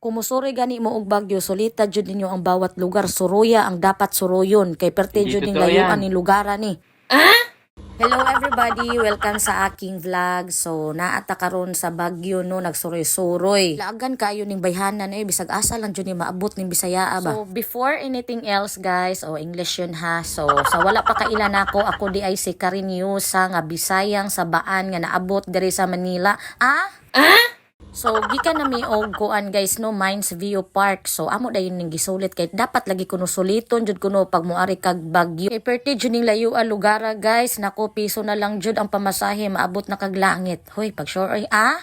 Kumusuri gani mo og bagyo, solita jud ninyo ang bawat lugar. Suruya ang dapat suruyon. Kay perte jud ning layuan ni lugaran ni. Hello everybody, welcome sa aking vlog. So, naata karon sa Bagyo no, nagsuroy-suroy. Laagan kayo ning bayhanan eh, bisag asa lang jud ni maabot ning Bisaya ba. So, before anything else guys, o English yun ha. So, sa wala pa kailan ako, ako di ay si Karin Yusa nga Bisayang sa Baan nga naabot diri sa Manila. Ah? So, gikan na mi og kuan guys no Mines View Park. So, amo dayon ning gisulit kay dapat lagi kuno suliton jud kuno pag moari kag bagyo. Kay perti jud ning layo a lugara guys. Nako piso na lang jud ang pamasahe maabot na kag langit. Hoy, pag sure ay ah?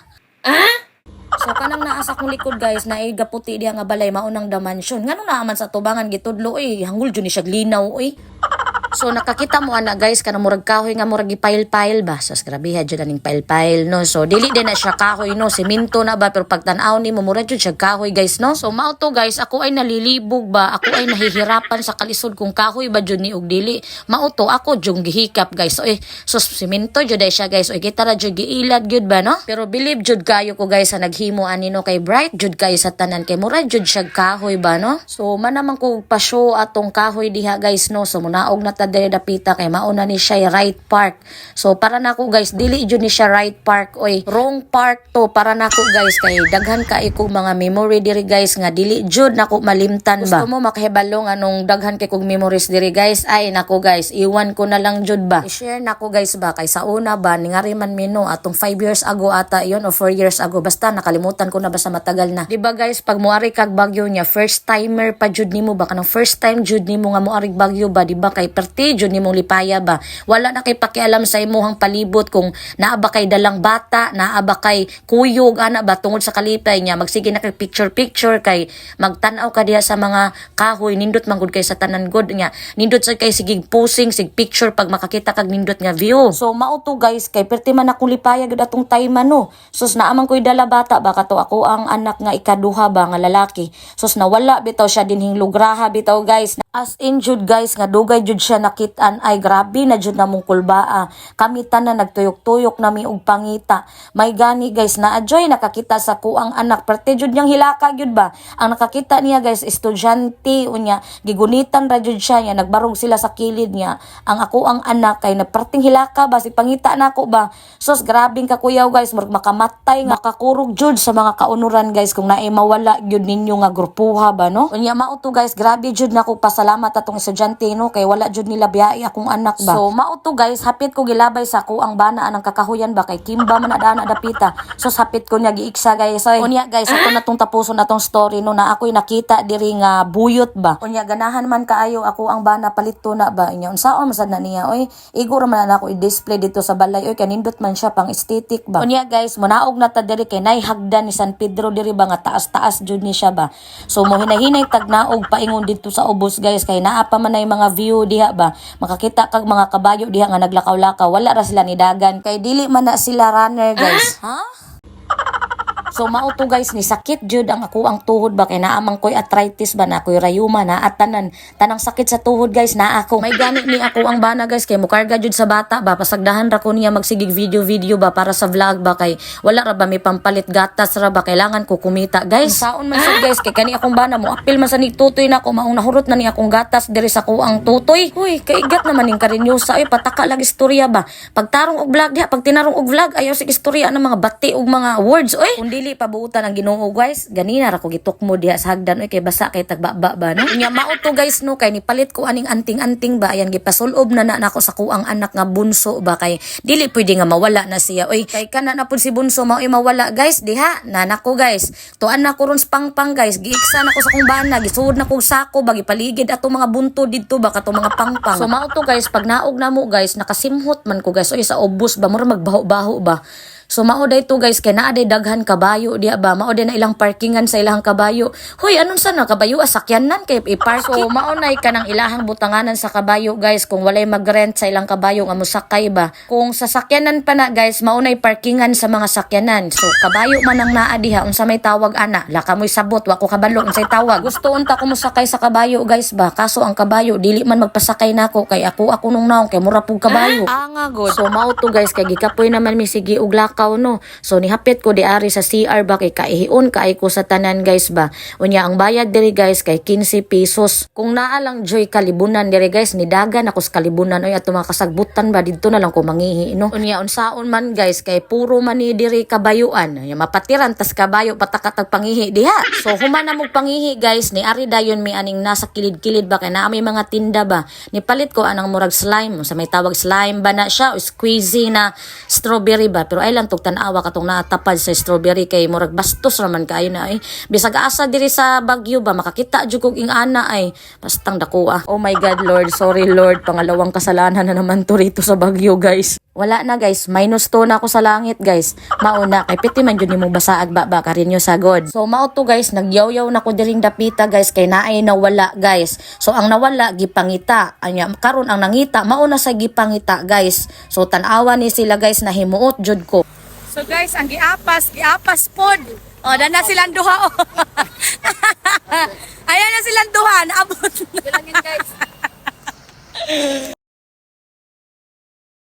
So kanang naa sa kong likod guys na ay gaputi diha nga balay maunang the mansion. Ngano naaman sa tubangan gitudlo eh hangul jud ni siya linaw oy. So nakakita mo ana guys kanang murag kahoy nga murag gipile-pile ba. Sus grabe ha jud aning pile-pile no. So dili din na siya kahoy no, semento na ba pero pag tan-aw ni mo murag jud siya kahoy guys no. So mao to guys, ako ay nalilibog ba, ako ay nahihirapan sa kalisod kung kahoy ba jud ni og dili. Mao to ako jung gihikap guys. So eh sus semento jud siya guys. O kita ra jud giilad jud ba no. Pero believe jud kayo ko guys sa naghimo ani no kay bright jud kayo sa tanan kay murag jud siya kahoy ba no. So man naman ko pa-show atong kahoy diha guys no. So munaog na ta diri dapita kay mauna ni siya right park. So para nako guys dili jud ni siya right park oy wrong park to para nako guys kay daghan ka ikong mga memory diri guys nga dili jud nako malimtan ba. Gusto mo makahibalo nga nung daghan kay kong memories diri guys ay nako guys iwan ko na lang jud ba. I-share nako guys ba kay sa una ba ningari man mino atong 5 years ago ata yon o 4 years ago basta nakalimutan ko na basta matagal na. Di ba guys pag muari kag bagyo niya first timer pa jud nimo ba kanang first time jud nimo nga muari bagyo ba di ba kay perti jud nimong lipaya ba. Wala na kay pakialam sa imuhang palibot kung naa kay dalang bata, naa ba kay kuyog ana ba tungod sa kalipay niya magsige na kay picture picture kay magtan-aw ka diha sa mga kahoy nindot man gud kay sa tanan god nga nindot sa kay sigig posing sig picture pag makakita kag nindot nga view. So mao to guys kay perti man akong lipaya gud atong time no. Sus naaman ko'y dala bata baka to ako ang anak nga ikaduha ba nga lalaki. Sus nawala bitaw siya dinhing lugraha bitaw guys. As in jud guys nga dugay jud siya nakitaan ay grabe na jud namong kulbaa. Kami tanan nagtuyok-tuyok nami og pangita. May gani guys na adjoy nakakita sa kuang anak perti jud niyang hilaka jud ba. Ang nakakita niya guys estudyante unya gigunitan ra jud siya niya nagbarog sila sa kilid niya. Ang ako ang anak kay naperting hilaka ba si pangita nako ba. Sos grabing kakuyaw guys murag makamatay nga makakurog jud sa mga kaunuran guys kung naay mawala jud ninyo nga grupuha ba no. Unya mao to guys grabe jud nako pasalamat atong estudyante no kay wala jud nila biyai akong anak ba. So mao to guys hapit ko gilabay sa ko ang bana anang kakahuyan ba kay kimba man na daan na dapita. So hapit ko niya giiksa guys. So, unya guys ato na tong tapuson atong story no na ako'y nakita diri nga buyot ba. Unya ganahan man kaayo ako ang bana palito na ba. Unya unsaon masad na niya oy igor man na ako i-display dito sa balay oy kanindot man siya pang aesthetic ba. Unya guys munaog na ta diri kay nay hagdan ni San Pedro diri ba nga taas-taas jud ni siya ba. So mo hinahinay tagnaog paingon dito sa ubos guys kay naa pa man nay mga view diha ba. Makakita kag mga kabayo diha nga naglakaw-lakaw wala ra sila nidagan kay dili man na sila runner guys. Ha? So mao to guys ni sakit jud ang ako ang tuhod ba kay naamang koy arthritis ba na koy rayuma na at tanan tanang sakit sa tuhod guys na ako. May gani ni ako ang bana guys kay mukarga jud sa bata ba pasagdahan ra ko niya magsigig video video ba para sa vlog ba kay wala ra ba may pampalit gatas ra ba kailangan ko kumita guys. Saon man sad guys kay kani akong bana mo apil man sa ni tutoy na ko maong nahurot na ni akong gatas diri sa kuang tutoy. Huy kaigat naman ning karinyosa ay pataka lagi istorya ba. Pagtarong og vlog diha pag tinarong og vlog ayaw sig istorya ng mga bati og mga words oy. Kung dili pabuutan ang Ginoo guys, ganina ra ko gitukmo diha sa hagdan. Oy kay basa kay tagbaba ba no. Nya mao to guys no? Kay nipalit ko aning anting-anting ba? Ayan gipasulob na na nako sa kuang anak nga bunso ba? Kay dili pwede nga mawala na siya. Oy kay kana na pud si bunso mao mawala guys. Diha na nako guys. Tuan na ko ron pangpang guys. Giiksa na ko sa kong bana gisuod na kong sako bagi paligid ato mga bunto didto ba? Kato mga pangpang. So mao to guys pag naog na mo guys nakasimhot man ko guys. Oy sa ubos ba? Mura magbaho-baho ba So mao day to guys kay naa day daghan kabayo diha ba mao day na ilang parkingan sa ilang kabayo. Hoy anon sa na kabayo asakyanan kay i-park. So mao nay kanang ilahang butanganan sa kabayo guys kung walay mag-rent sa ilang kabayo nga musakay ba. Kung sasakyanan pa na guys mao nay parkingan sa mga sakyanan. So kabayo man ang naa diha unsa may tawag ana. La kamoy sabot wa ko kabalo unsay tawag. Gusto unta ko musakay sa kabayo guys ba. Kaso ang kabayo dili man magpasakay nako kay ako ako nung naong kay mura pug kabayo. Ah, nga good. So mao to guys kay gikapoy naman mi sige og lakaw no. So nihapit ko di ari sa CR ba kay kaihion kaay ko sa tanan guys ba. Unya ang bayad diri guys kay 15 pesos. Kung naa lang joy kalibunan diri guys nidagan ako sa kalibunan oy ato mga kasagbutan ba didto na lang ko mangihi no. Unya unsaon man guys kay puro man ni diri kabayuan. Unya mapatiran tas kabayo patakatag pangihi diha. So human na mo pangihi guys ni ari dayon mi aning nasa kilid-kilid ba kay naa may mga tinda ba. Nipalit ko anang murag slime sa may tawag slime ba na siya o squeezy na strawberry ba pero ay lang tog tan-awa katong natapad sa strawberry kay murag bastos raman kaayo na ay bisag asa diri sa Bagyo ba makakita jud kog ing ana ay bastang dakuha oh my god lord sorry lord pangalawang kasalanan na naman to rito sa Bagyo guys wala na guys, minus 2 na ako sa langit guys. Mauna, kay piti man yun mo basaag ba ba karin nyo sagod. So mao to guys, nagyaw-yaw na ko diring dapita guys, kay naay nawala guys. So ang nawala, gipangita. Anya, karon ang nangita, mauna sa gipangita guys. So tanawa ni sila guys, na himuot jud ko. So guys, ang giapas, giapas pod. O, na na silang duha. Oh. Ayan na silang duha, naabot. Bilangin guys.